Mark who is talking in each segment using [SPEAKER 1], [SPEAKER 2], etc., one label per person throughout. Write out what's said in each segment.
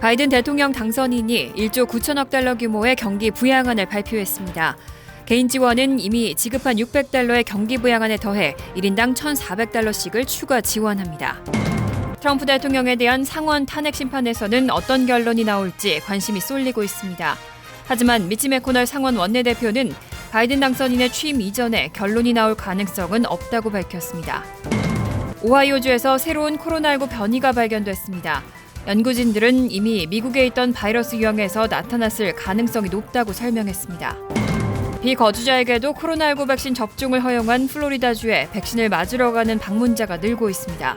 [SPEAKER 1] 바이든 대통령 당선인이 1조 9천억 달러 규모의 경기 부양안을 발표했습니다. 개인 지원은 이미 지급한 600달러의 경기 부양안에 더해 1인당 1,400달러씩을 추가 지원합니다. 트럼프 대통령에 대한 상원 탄핵 심판에서는 어떤 결론이 나올지 관심이 쏠리고 있습니다. 하지만 미치 메코널 상원 원내대표는 바이든 당선인의 취임 이전에 결론이 나올 가능성은 없다고 밝혔습니다. 오하이오주에서 새로운 코로나19 변이가 발견됐습니다. 연구진들은 이미 미국에 있던 바이러스 유형에서 나타났을 가능성이 높다고 설명했습니다. 비거주자에게도 코로나19 백신 접종을 허용한 플로리다주에 백신을 맞으러 가는 방문자가 늘고 있습니다.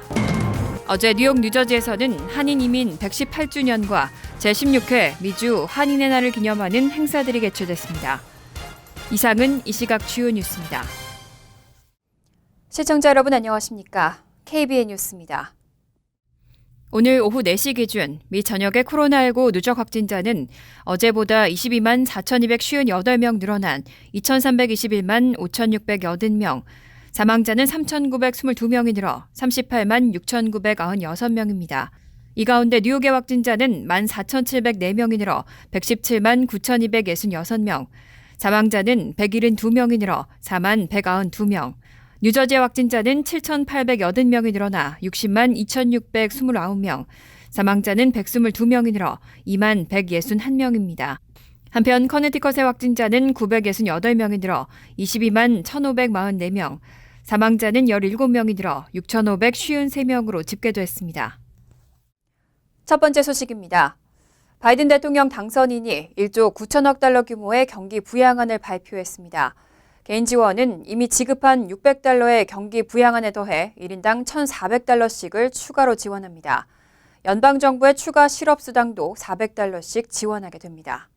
[SPEAKER 1] 어제 뉴욕 뉴저지에서는 한인 이민 118주년과 제16회 미주 한인의 날을 기념하는 행사들이 개최됐습니다. 이상은 이 시각 주요 뉴스입니다. 시청자 여러분 안녕하십니까? KBN 뉴스입니다. 오늘 오후 4시 기준 미 전역의 코로나19 누적 확진자는 어제보다 22만 4,258명 늘어난 2,321만 5,680명, 사망자는 3,922명이 늘어 38만 6,996명입니다. 이 가운데 뉴욕의 확진자는 14,704명이 늘어 117만 9,266명, 사망자는 172명이 늘어 4만 192명, 뉴저지 확진자는 7,880명이 늘어나 60만 2,629명, 사망자는 122명이 늘어 2만 161명입니다. 한편 커네티컷의 확진자는 968명이 늘어 22만 1,544명, 사망자는 17명이 늘어 6,553명으로 집계됐습니다. 첫 번째 소식입니다. 바이든 대통령 당선인이 1조 9천억 달러 규모의 경기 부양안을 발표했습니다. 개인 지원은 이미 지급한 600달러의 경기 부양안에 더해 1인당 1,400달러씩을 추가로 지원합니다. 연방정부의 추가 실업수당도 400달러씩 지원하게 됩니다.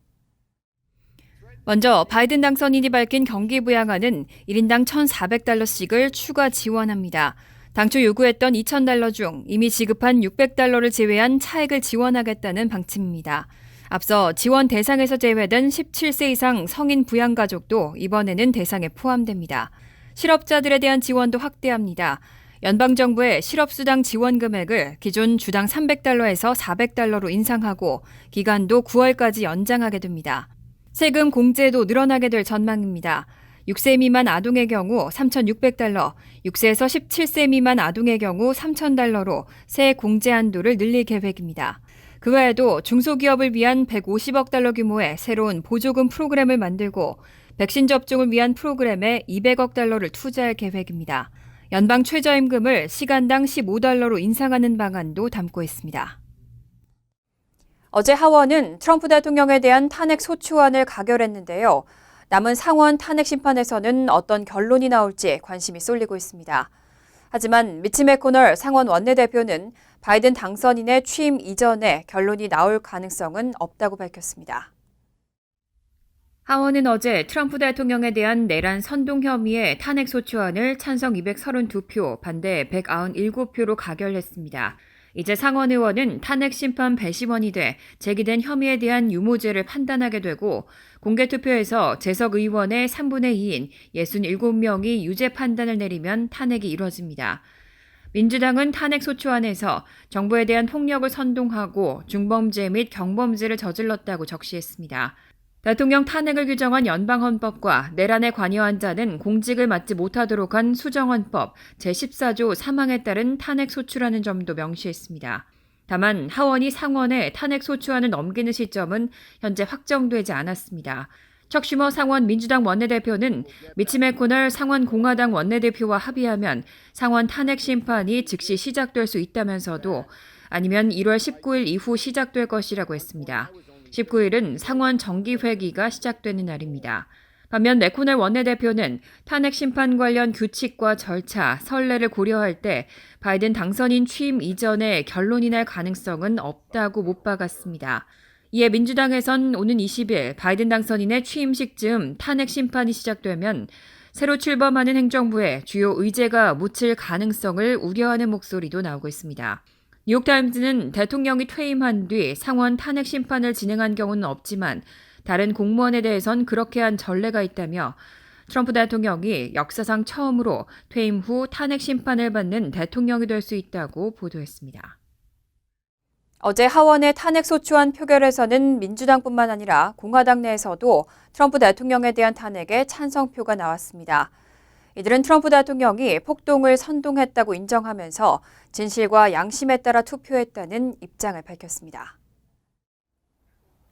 [SPEAKER 1] 먼저 바이든 당선인이 밝힌 경기 부양안은 1인당 1,400달러씩을 추가 지원합니다. 당초 요구했던 2,000달러 중 이미 지급한 600달러를 제외한 차액을 지원하겠다는 방침입니다. 앞서 지원 대상에서 제외된 17세 이상 성인 부양가족도 이번에는 대상에 포함됩니다. 실업자들에 대한 지원도 확대합니다. 연방정부의 실업수당 지원 금액을 기존 주당 300달러에서 400달러로 인상하고 기간도 9월까지 연장하게 됩니다. 세금 공제도 늘어나게 될 전망입니다. 6세 미만 아동의 경우 3,600달러, 6세에서 17세 미만 아동의 경우 3,000달러로 세 공제 한도를 늘릴 계획입니다. 그 외에도 중소기업을 위한 150억 달러 규모의 새로운 보조금 프로그램을 만들고 백신 접종을 위한 프로그램에 200억 달러를 투자할 계획입니다. 연방 최저임금을 시간당 15달러로 인상하는 방안도 담고 있습니다. 어제 하원은 트럼프 대통령에 대한 탄핵 소추안을 가결했는데요. 남은 상원 탄핵 심판에서는 어떤 결론이 나올지 관심이 쏠리고 있습니다. 하지만 미치 메코널 상원 원내대표는 바이든 당선인의 취임 이전에 결론이 나올 가능성은 없다고 밝혔습니다. 하원은 어제 트럼프 대통령에 대한 내란 선동 혐의의 탄핵 소추안을 찬성 232표, 반대 197표로 가결했습니다. 이제 상원 의원은 탄핵 심판 배심원이 돼 제기된 혐의에 대한 유무죄를 판단하게 되고 공개 투표에서 재석 의원의 3분의 2인 67명이 유죄 판단을 내리면 탄핵이 이뤄집니다. 민주당은 탄핵 소추안에서 정부에 대한 폭력을 선동하고 중범죄 및 경범죄를 저질렀다고 적시했습니다. 대통령 탄핵을 규정한 연방헌법과 내란에 관여한 자는 공직을 맡지 못하도록 한 수정헌법 제14조 사망에 따른 탄핵 소추라는 점도 명시했습니다. 다만 하원이 상원에 탄핵 소추안을 넘기는 시점은 현재 확정되지 않았습니다. 척슈머 상원 민주당 원내대표는 미치 메코널 상원 공화당 원내대표와 합의하면 상원 탄핵 심판이 즉시 시작될 수 있다면서도 아니면 1월 19일 이후 시작될 것이라고 했습니다. 19일은 상원 정기회기가 시작되는 날입니다. 반면 메코넬 원내대표는 탄핵 심판 관련 규칙과 절차, 선례를 고려할 때 바이든 당선인 취임 이전에 결론이 날 가능성은 없다고 못 박았습니다. 이에 민주당에선 오는 20일 바이든 당선인의 취임식 즈음 탄핵 심판이 시작되면 새로 출범하는 행정부에 주요 의제가 묻힐 가능성을 우려하는 목소리도 나오고 있습니다. 뉴욕타임즈는 대통령이 퇴임한 뒤 상원 탄핵 심판을 진행한 경우는 없지만 다른 공무원에 대해선 그렇게 한 전례가 있다며 트럼프 대통령이 역사상 처음으로 퇴임 후 탄핵 심판을 받는 대통령이 될 수 있다고 보도했습니다. 어제 하원의 탄핵 소추안 표결에서는 민주당뿐만 아니라 공화당 내에서도 트럼프 대통령에 대한 탄핵에 찬성표가 나왔습니다. 이들은 트럼프 대통령이 폭동을 선동했다고 인정하면서 진실과 양심에 따라 투표했다는 입장을 밝혔습니다.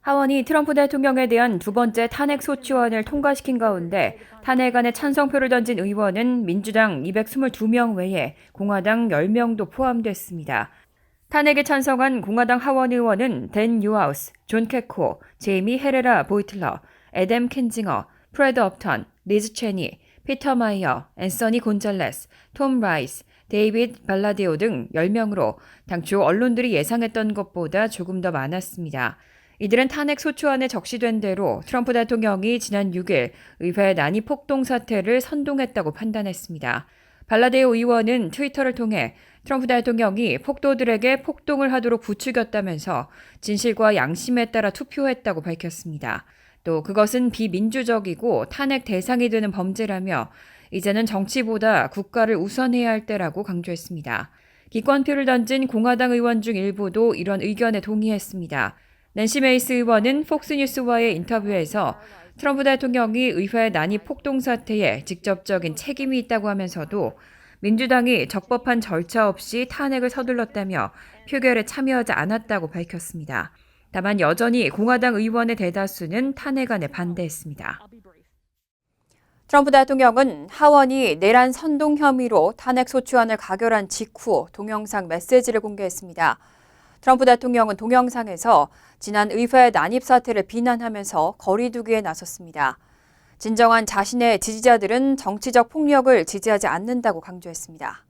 [SPEAKER 1] 하원이 트럼프 대통령에 대한 두 번째 탄핵 소추안을 통과시킨 가운데 탄핵안에 찬성표를 던진 의원은 민주당 222명 외에 공화당 10명도 포함됐습니다. 탄핵에 찬성한 공화당 하원 의원은 댄 유하우스, 존 캐코, 제이미 헤레라 보이틀러, 에뎀 켄징어, 프레드 업턴, 리즈 체니, 피터 마이어, 앤서니 곤잘레스, 톰 라이스, 데이빗 발라디오 등 10명으로 당초 언론들이 예상했던 것보다 조금 더 많았습니다. 이들은 탄핵 소추안에 적시된 대로 트럼프 대통령이 지난 6일 의회 난입 폭동 사태를 선동했다고 판단했습니다. 발라데오 의원은 트위터를 통해 트럼프 대통령이 폭도들에게 폭동을 하도록 부추겼다면서 진실과 양심에 따라 투표했다고 밝혔습니다. 또 그것은 비민주적이고 탄핵 대상이 되는 범죄라며 이제는 정치보다 국가를 우선해야 할 때라고 강조했습니다. 기권표를 던진 공화당 의원 중 일부도 이런 의견에 동의했습니다. 낸시 메이스 의원은 폭스뉴스와의 인터뷰에서 트럼프 대통령이 의회 난입 폭동 사태에 직접적인 책임이 있다고 하면서도 민주당이 적법한 절차 없이 탄핵을 서둘렀다며 표결에 참여하지 않았다고 밝혔습니다. 다만 여전히 공화당 의원의 대다수는 탄핵안에 반대했습니다. 트럼프 대통령은 하원이 내란 선동 혐의로 탄핵 소추안을 가결한 직후 동영상 메시지를 공개했습니다. 트럼프 대통령은 동영상에서 지난 의회 난입 사태를 비난하면서 거리두기에 나섰습니다. 진정한 자신의 지지자들은 정치적 폭력을 지지하지 않는다고 강조했습니다.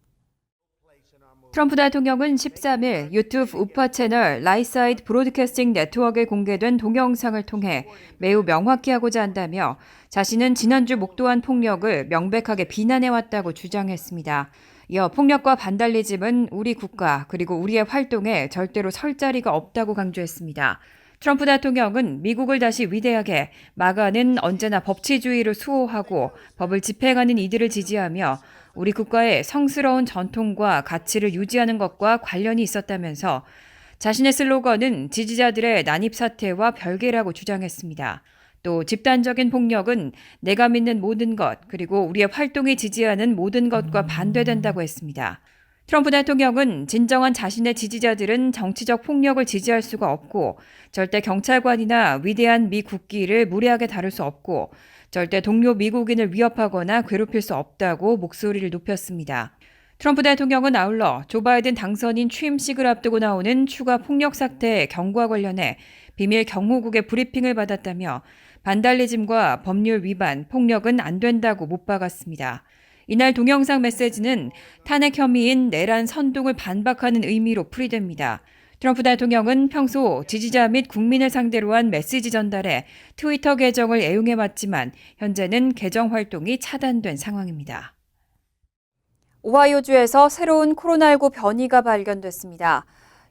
[SPEAKER 1] 트럼프 대통령은 13일 유튜브 우파 채널 라이사이드 브로드캐스팅 네트워크에 공개된 동영상을 통해 매우 명확히 하고자 한다며 자신은 지난주 목도한 폭력을 명백하게 비난해왔다고 주장했습니다. 이어 폭력과 반달리즘은 우리 국가 그리고 우리의 활동에 절대로 설 자리가 없다고 강조했습니다. 트럼프 대통령은 미국을 다시 위대하게 마가는 언제나 법치주의를 수호하고 법을 집행하는 이들을 지지하며 우리 국가의 성스러운 전통과 가치를 유지하는 것과 관련이 있었다면서 자신의 슬로건은 지지자들의 난입 사태와 별개라고 주장했습니다. 또 집단적인 폭력은 내가 믿는 모든 것 그리고 우리의 활동이 지지하는 모든 것과 반대된다고 했습니다. 트럼프 대통령은 진정한 자신의 지지자들은 정치적 폭력을 지지할 수가 없고 절대 경찰관이나 위대한 미 국기를 무례하게 다룰 수 없고 절대 동료 미국인을 위협하거나 괴롭힐 수 없다고 목소리를 높였습니다. 트럼프 대통령은 아울러 조 바이든 당선인 취임식을 앞두고 나오는 추가 폭력 사태 경고와 관련해 비밀 경호국의 브리핑을 받았다며 반달리즘과 법률 위반, 폭력은 안 된다고 못 박았습니다. 이날 동영상 메시지는 탄핵 혐의인 내란 선동을 반박하는 의미로 풀이됩니다. 트럼프 대통령은 평소 지지자 및 국민을 상대로 한 메시지 전달에 트위터 계정을 애용해왔지만 현재는 계정 활동이 차단된 상황입니다. 오하이오주에서 새로운 코로나19 변이가 발견됐습니다.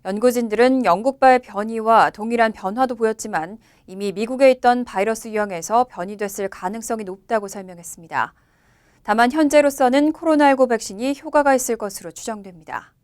[SPEAKER 1] 연구진들은 영국발 변이와 동일한 변화도 보였지만 이미 미국에 있던 바이러스 유형에서 변이됐을 가능성이 높다고 설명했습니다. 다만 현재로서는 코로나19 백신이 효과가 있을 것으로 추정됩니다.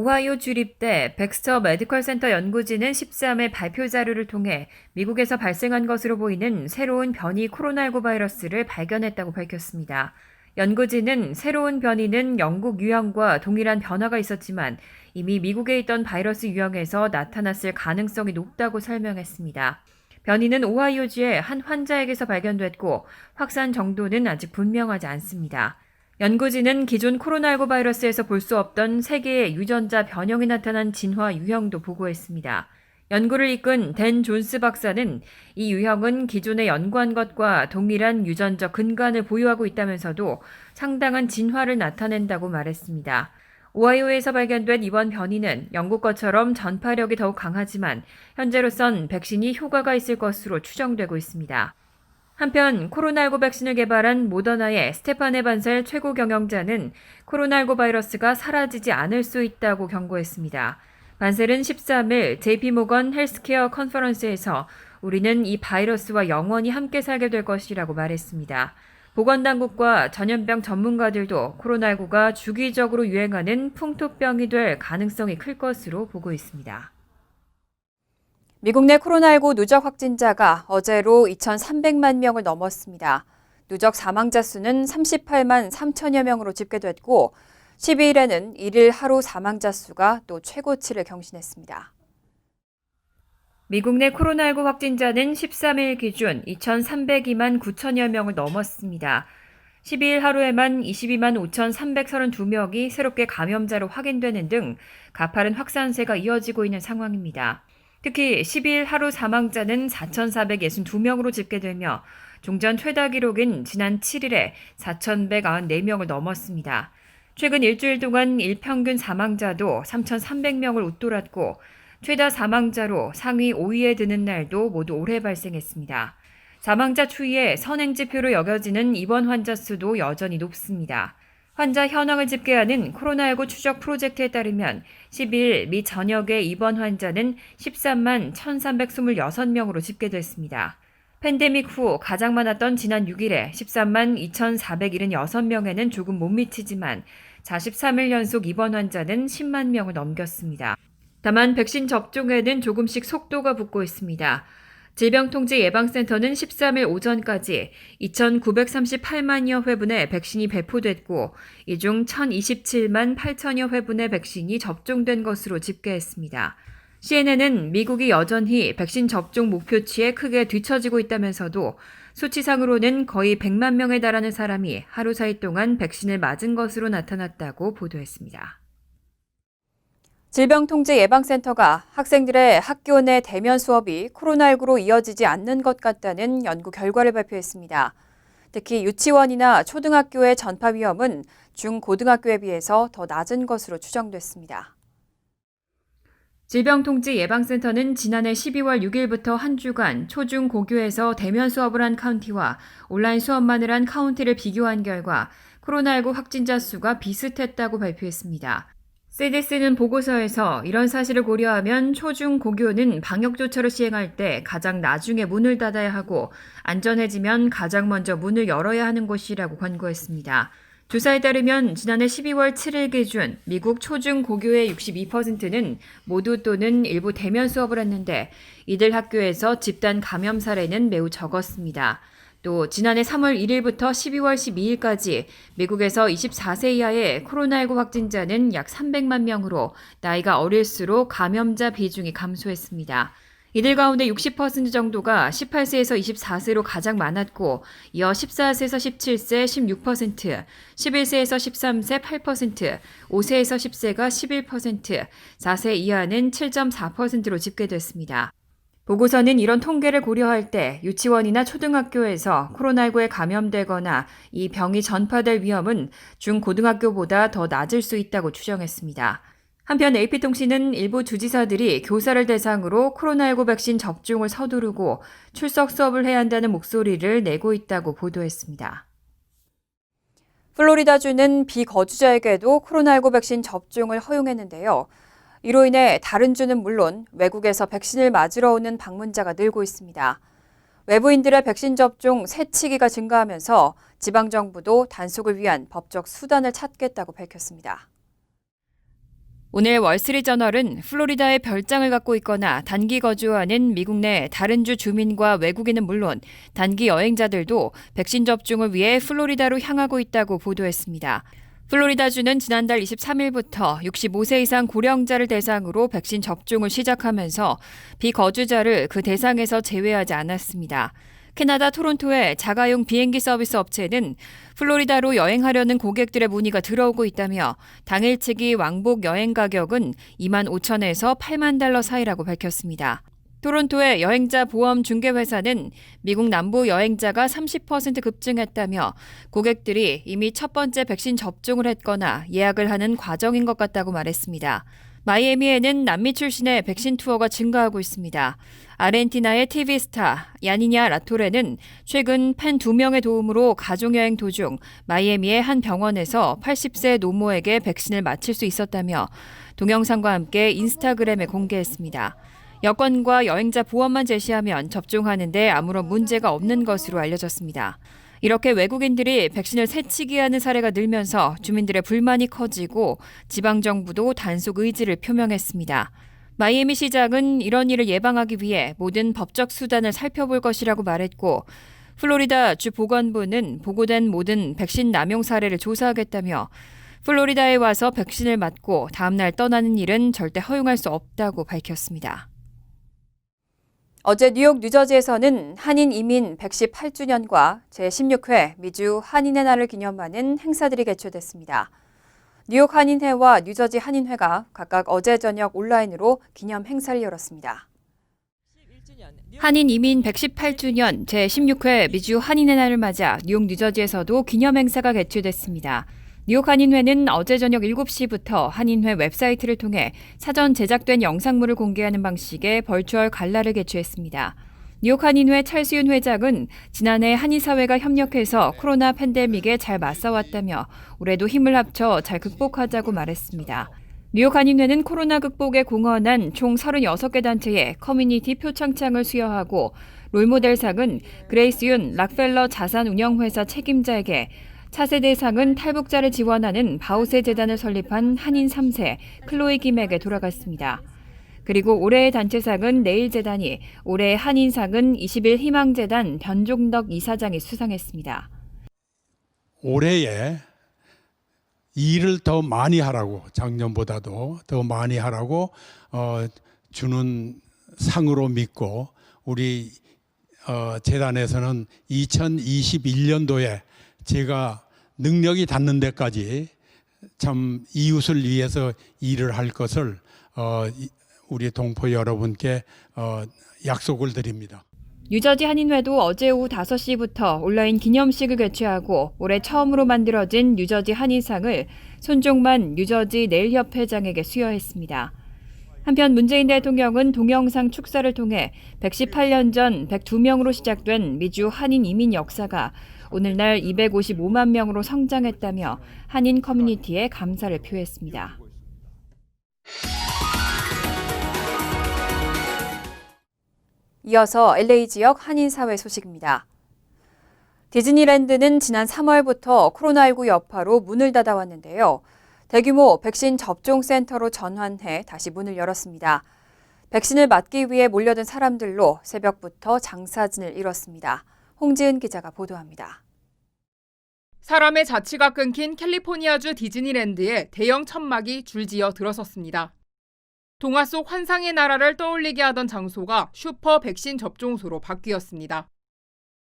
[SPEAKER 1] 오하이오 주립대 백스터 메디컬 센터 연구진은 13일 발표 자료를 통해 미국에서 발생한 것으로 보이는 새로운 변이 코로나19 바이러스를 발견했다고 밝혔습니다. 연구진은 새로운 변이는 영국 유형과 동일한 변화가 있었지만 이미 미국에 있던 바이러스 유형에서 나타났을 가능성이 높다고 설명했습니다. 변이는 오하이오주의 한 환자에게서 발견됐고 확산 정도는 아직 분명하지 않습니다. 연구진은 기존 코로나19 바이러스에서 볼 수 없던 세계의 유전자 변형이 나타난 진화 유형도 보고했습니다. 연구를 이끈 댄 존스 박사는 이 유형은 기존에 연구한 것과 동일한 유전적 근간을 보유하고 있다면서도 상당한 진화를 나타낸다고 말했습니다. 오하이오에서 발견된 이번 변이는 영국 것처럼 전파력이 더욱 강하지만 현재로선 백신이 효과가 있을 것으로 추정되고 있습니다. 한편 코로나19 백신을 개발한 모더나의 스테파네 반셀 최고 경영자는 코로나19 바이러스가 사라지지 않을 수 있다고 경고했습니다. 반셀은 13일 JP모건 헬스케어 컨퍼런스에서 우리는 이 바이러스와 영원히 함께 살게 될 것이라고 말했습니다. 보건당국과 전염병 전문가들도 코로나19가 주기적으로 유행하는 풍토병이 될 가능성이 클 것으로 보고 있습니다.
[SPEAKER 2] 미국 내 코로나19 누적 확진자가 어제로 2,300만 명을 넘었습니다. 누적 사망자 수는 38만 3천여 명으로 집계됐고 12일에는 일일 하루 사망자 수가 또 최고치를 경신했습니다.
[SPEAKER 1] 미국 내 코로나19 확진자는 13일 기준 2,302만 9천여 명을 넘었습니다. 12일 하루에만 22만 5,332명이 새롭게 감염자로 확인되는 등 가파른 확산세가 이어지고 있는 상황입니다. 특히 12일 하루 사망자는 4,462명으로 집계되며 종전 최다 기록인 지난 7일에 4,194명을 넘었습니다. 최근 일주일 동안 일평균 사망자도 3,300명을 웃돌았고 최다 사망자로 상위 5위에 드는 날도 모두 올해 발생했습니다. 사망자 추이에 선행지표로 여겨지는 입원 환자 수도 여전히 높습니다. 환자 현황을 집계하는 코로나19 추적 프로젝트에 따르면 10일 미 전역의 입원 환자는 13만 1,326명으로 집계됐습니다. 팬데믹 후 가장 많았던 지난 6일에 13만 2,476명에는 조금 못 미치지만 43일 연속 입원 환자는 10만 명을 넘겼습니다. 다만 백신 접종에는 조금씩 속도가 붙고 있습니다. 질병통제예방센터는 13일 오전까지 2,938만여 회분의 백신이 배포됐고 이 중 1,027만 8천여 회분의 백신이 접종된 것으로 집계했습니다. CNN은 미국이 여전히 백신 접종 목표치에 크게 뒤처지고 있다면서도 수치상으로는 거의 100만 명에 달하는 사람이 하루 사이 동안 백신을 맞은 것으로 나타났다고 보도했습니다.
[SPEAKER 2] 질병통제예방센터가 학생들의 학교 내 대면 수업이 코로나19로 이어지지 않는 것 같다는 연구 결과를 발표했습니다. 특히 유치원이나 초등학교의 전파 위험은 중고등학교에 비해서 더 낮은 것으로 추정됐습니다.
[SPEAKER 1] 질병통제예방센터는 지난해 12월 6일부터 한 주간 초중 고교에서 대면 수업을 한 카운티와 온라인 수업만을 한 카운티를 비교한 결과 코로나19 확진자 수가 비슷했다고 발표했습니다. CDC는 보고서에서 이런 사실을 고려하면 초중 고교는 방역 조처를 시행할 때 가장 나중에 문을 닫아야 하고 안전해지면 가장 먼저 문을 열어야 하는 곳이라고 권고했습니다. 조사에 따르면 지난해 12월 7일 기준 미국 초중 고교의 62%는 모두 또는 일부 대면 수업을 했는데 이들 학교에서 집단 감염 사례는 매우 적었습니다. 또 지난해 3월 1일부터 12월 12일까지 미국에서 24세 이하의 코로나19 확진자는 약 300만 명으로 나이가 어릴수록 감염자 비중이 감소했습니다. 이들 가운데 60% 정도가 18세에서 24세로 가장 많았고, 이어 14세에서 17세 16%, 11세에서 13세 8%, 5세에서 10세가 11%, 4세 이하는 7.4%로 집계됐습니다. 보고서는 이런 통계를 고려할 때 유치원이나 초등학교에서 코로나19에 감염되거나 이 병이 전파될 위험은 중고등학교보다 더 낮을 수 있다고 추정했습니다. 한편 AP통신은 일부 주지사들이 교사를 대상으로 코로나19 백신 접종을 서두르고 출석 수업을 해야 한다는 목소리를 내고 있다고 보도했습니다.
[SPEAKER 2] 플로리다주는 비거주자에게도 코로나19 백신 접종을 허용했는데요. 이로 인해 다른 주는 물론 외국에서 백신을 맞으러 오는 방문자가 늘고 있습니다. 외부인들의 백신 접종 새치기가 증가하면서 지방정부도 단속을 위한 법적 수단을 찾겠다고 밝혔습니다.
[SPEAKER 1] 오늘 월스트리트저널은 플로리다에 별장을 갖고 있거나 단기 거주하는 미국 내 다른 주 주민과 외국인은 물론 단기 여행자들도 백신 접종을 위해 플로리다로 향하고 있다고 보도했습니다. 플로리다주는 지난달 23일부터 65세 이상 고령자를 대상으로 백신 접종을 시작하면서 비거주자를 그 대상에서 제외하지 않았습니다. 캐나다 토론토의 자가용 비행기 서비스 업체는 플로리다로 여행하려는 고객들의 문의가 들어오고 있다며 당일치기 왕복 여행 가격은 2만 5천에서 8만 달러 사이라고 밝혔습니다. 토론토의 여행자 보험 중개회사는 미국 남부 여행자가 30% 급증했다며 고객들이 이미 첫 번째 백신 접종을 했거나 예약을 하는 과정인 것 같다고 말했습니다. 마이애미에는 남미 출신의 백신 투어가 증가하고 있습니다. 아르헨티나의 TV 스타 야니냐 라토레는 최근 팬두 명의 도움으로 가족여행 도중 마이애미의 한 병원에서 80세 노모에게 백신을 맞힐 수 있었다며 동영상과 함께 인스타그램에 공개했습니다. 여권과 여행자 보험만 제시하면 접종하는데 아무런 문제가 없는 것으로 알려졌습니다. 이렇게 외국인들이 백신을 새치기 하는 사례가 늘면서 주민들의 불만이 커지고 지방정부도 단속 의지를 표명했습니다. 마이애미 시장은 이런 일을 예방하기 위해 모든 법적 수단을 살펴볼 것이라고 말했고 플로리다 주 보건부는 보고된 모든 백신 남용 사례를 조사하겠다며 플로리다에 와서 백신을 맞고 다음날 떠나는 일은 절대 허용할 수 없다고 밝혔습니다.
[SPEAKER 2] 어제 뉴욕 뉴저지에서는 한인 이민 118주년과 제16회 미주 한인의 날을 기념하는 행사들이 개최됐습니다. 뉴욕 한인회와 뉴저지 한인회가 각각 어제 저녁 온라인으로 기념 행사를 열었습니다.
[SPEAKER 1] 한인 이민 118주년 제16회 미주 한인의 날을 맞아 뉴욕 뉴저지에서도 기념 행사가 개최됐습니다. 뉴욕 한인회는 어제 저녁 7시부터 한인회 웹사이트를 통해 사전 제작된 영상물을 공개하는 방식의 벌추얼 갈라를 개최했습니다. 뉴욕 한인회 찰수윤 회장은 지난해 한인사회가 협력해서 코로나 팬데믹에 잘 맞서왔다며 올해도 힘을 합쳐 잘 극복하자고 말했습니다. 뉴욕 한인회는 코로나 극복에 공헌한 총 36개 단체의 커뮤니티 표창장을 수여하고 롤모델상은 그레이스 윤 락펠러 자산운영회사 책임자에게 차세대상은 탈북자를 지원하는 바우세 재단을 설립한 한인 3세 클로이 김에게 돌아갔습니다. 그리고 올해의 단체상은 내일재단이, 올해의 한인상은 20일 희망재단 변종덕 이사장이 수상했습니다.
[SPEAKER 3] 올해에 일을 더 많이 하라고 작년보다도 더 많이 하라고 어, 주는 상으로 믿고 우리 어, 재단에서는 2021년도에 제가 능력이 닿는 데까지 참 이웃을 위해서 일을 할 것을 어, 이- 우리 동포 여러분께 어, 약속을 드립니다.
[SPEAKER 1] 뉴저지 한인회도 어제 오후 5시부터 온라인 기념식을 개최하고 올해 처음으로 만들어진 뉴저지 한인상을 손종만 뉴저지 내일협회장에게 수여했습니다. 한편 문재인 대통령은 동영상 축사를 통해 118년 전 102명으로 시작된 미주 한인 이민 역사가 오늘날 255만 명으로 성장했다며 한인 커뮤니티에 감사를 표했습니다.
[SPEAKER 2] 이어서 LA 지역 한인 사회 소식입니다. 디즈니랜드는 지난 3월부터 코로나19 여파로 문을 닫아왔는데요. 대규모 백신 접종 센터로 전환해 다시 문을 열었습니다. 백신을 맞기 위해 몰려든 사람들로 새벽부터 장사진을 이뤘습니다. 홍지은 기자가 보도합니다.
[SPEAKER 4] 사람의 자취가 끊긴 캘리포니아주 디즈니랜드에 대형 천막이 줄지어 들어섰습니다. 동화 속 환상의 나라를 떠올리게 하던 장소가 슈퍼 백신 접종소로 바뀌었습니다.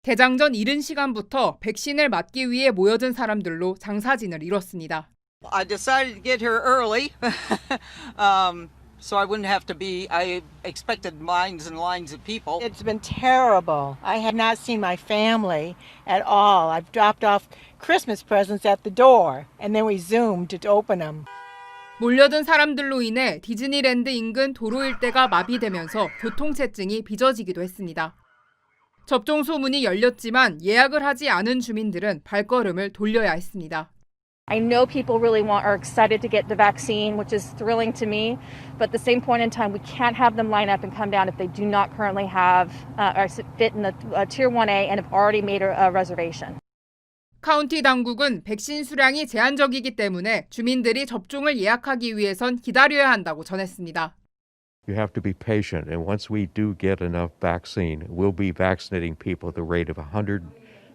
[SPEAKER 4] 개장전 이른 시간부터 백신을 맞기 위해 모여든 사람들로 장사진을 이뤘습니다.
[SPEAKER 5] I decided to get here early um, so I wouldn't have to be. I expected lines and lines of people.
[SPEAKER 6] It's been terrible. I have not seen my family at all. I've dropped off Christmas presents at the door and then we zoomed to open them.
[SPEAKER 4] 몰려든 사람들로 인해 디즈니랜드 인근 도로 일대가 마비되면서 교통체증이 빚어지기도 했습니다. 접종 소 문이 열렸지만 예약을 하지 않은 주민들은 발걸음을 돌려야 했습니다.
[SPEAKER 7] I know people really want are excited to get the vaccine, which is thrilling to me. But at the same point in time, we can't have them line up and come down if they do not currently have uh, or fit in the uh, tier 1A and have already made a, a reservation.
[SPEAKER 4] 카운티 당국은 백신 수량이 제한적이기 때문에 주민들이 접종을 예약하기 위해선 기다려야 한다고 전했습니다.
[SPEAKER 8] You have to be patient, and once we do get enough vaccine, we'll be vaccinating people at the rate of a hundred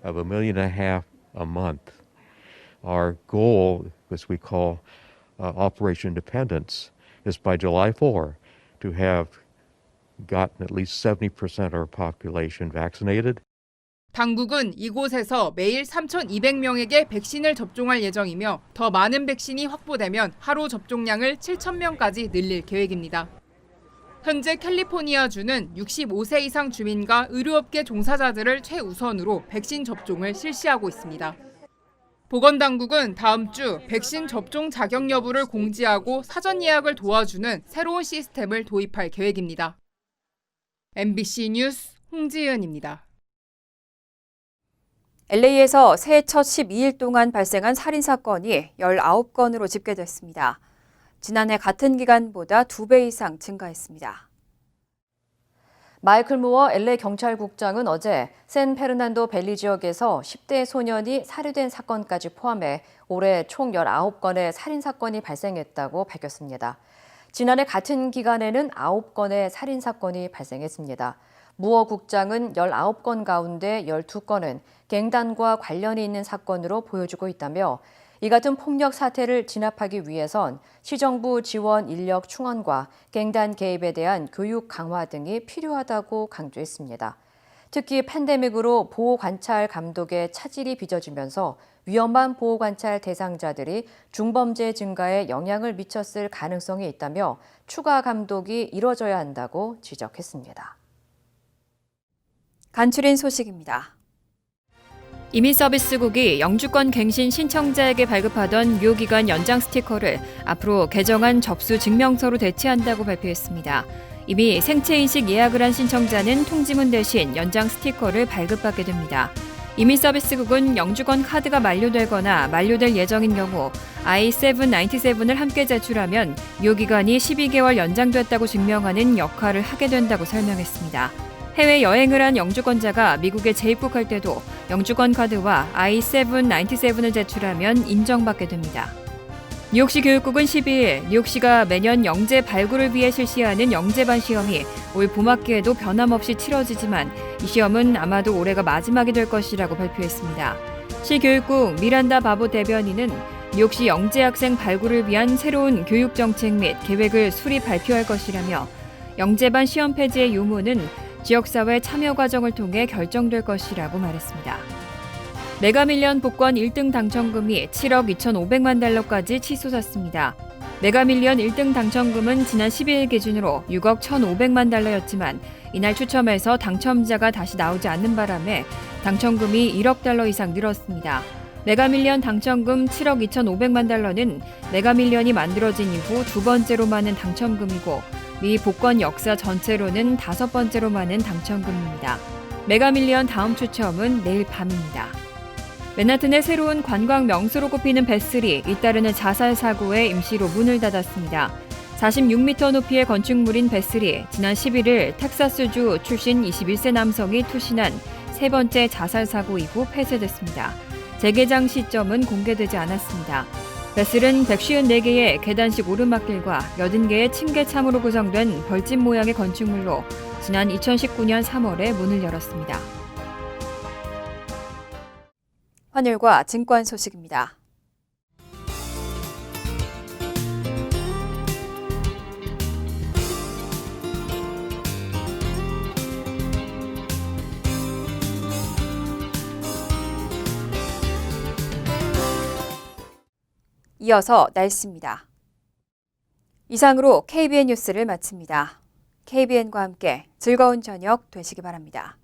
[SPEAKER 8] of a million and a half a month. Our goal, as we call uh, Operation Independence, is by July 4 to have gotten at least 70% of our population vaccinated.
[SPEAKER 4] 당국은 이곳에서 매일 3,200명에게 백신을 접종할 예정이며 더 많은 백신이 확보되면 하루 접종량을 7,000명까지 늘릴 계획입니다. 현재 캘리포니아주는 65세 이상 주민과 의료업계 종사자들을 최우선으로 백신 접종을 실시하고 있습니다. 보건당국은 다음 주 백신 접종 자격 여부를 공지하고 사전 예약을 도와주는 새로운 시스템을 도입할 계획입니다. MBC 뉴스 홍지은입니다.
[SPEAKER 2] LA에서 새해 첫 12일 동안 발생한 살인 사건이 19건으로 집계됐습니다. 지난해 같은 기간보다 2배 이상 증가했습니다.
[SPEAKER 9] 마이클 무어 LA 경찰국장은 어제 샌 페르난도 밸리 지역에서 10대 소년이 살해된 사건까지 포함해 올해 총 19건의 살인 사건이 발생했다고 밝혔습니다. 지난해 같은 기간에는 9건의 살인 사건이 발생했습니다. 무어 국장은 19건 가운데 12건은 갱단과 관련이 있는 사건으로 보여주고 있다며 이 같은 폭력 사태를 진압하기 위해선 시정부 지원 인력 충원과 갱단 개입에 대한 교육 강화 등이 필요하다고 강조했습니다. 특히 팬데믹으로 보호 관찰 감독의 차질이 빚어지면서 위험한 보호 관찰 대상자들이 중범죄 증가에 영향을 미쳤을 가능성이 있다며 추가 감독이 이뤄져야 한다고 지적했습니다.
[SPEAKER 2] 간추린 소식입니다.
[SPEAKER 1] 이민서비스국이 영주권 갱신 신청자에게 발급하던 유효기간 연장 스티커를 앞으로 개정한 접수 증명서로 대체한다고 발표했습니다. 이미 생체인식 예약을 한 신청자는 통지문 대신 연장 스티커를 발급받게 됩니다. 이민서비스국은 영주권 카드가 만료되거나 만료될 예정인 경우 I-797을 함께 제출하면 유효기간이 12개월 연장됐다고 증명하는 역할을 하게 된다고 설명했습니다. 해외 여행을 한 영주권자가 미국에 재입국할 때도 영주권 카드와 I-797을 제출하면 인정받게 됩니다. 뉴욕시 교육국은 12일 뉴욕시가 매년 영재 발굴을 위해 실시하는 영재반 시험이 올 봄학기에도 변함없이 치러지지만 이 시험은 아마도 올해가 마지막이 될 것이라고 발표했습니다. 시 교육국 미란다 바보 대변인은 뉴욕시 영재 학생 발굴을 위한 새로운 교육 정책 및 계획을 수립 발표할 것이라며 영재반 시험 폐지의 유무는 지역사회 참여 과정을 통해 결정될 것이라고 말했습니다. 메가 밀리언 복권 1등 당첨금이 7억 2,500만 달러까지 치솟았습니다. 메가 밀리언 1등 당첨금은 지난 12일 기준으로 6억 1,500만 달러였지만 이날 추첨에서 당첨자가 다시 나오지 않는 바람에 당첨금이 1억 달러 이상 늘었습니다. 메가 밀리언 당첨금 7억 2,500만 달러는 메가 밀리언이 만들어진 이후 두 번째로 많은 당첨금이고 미 복권 역사 전체로는 다섯 번째로 많은 당첨금입니다. 메가밀리언 다음 추첨은 내일 밤입니다. 맨하튼의 새로운 관광 명소로 꼽히는 베슬이 잇따르는 자살 사고에 임시로 문을 닫았습니다. 46m 높이의 건축물인 베슬이 지난 11일 텍사스주 출신 21세 남성이 투신한 세 번째 자살 사고 이후 폐쇄됐습니다. 재개장 시점은 공개되지 않았습니다. 베슬은 154개의 계단식 오르막길과 80개의 층계참으로 구성된 벌집 모양의 건축물로 지난 2019년 3월에 문을 열었습니다.
[SPEAKER 2] 환율과 증권 소식입니다. 이어서 날씨입니다. 이상으로 KBN 뉴스를 마칩니다. KBN과 함께 즐거운 저녁 되시기 바랍니다.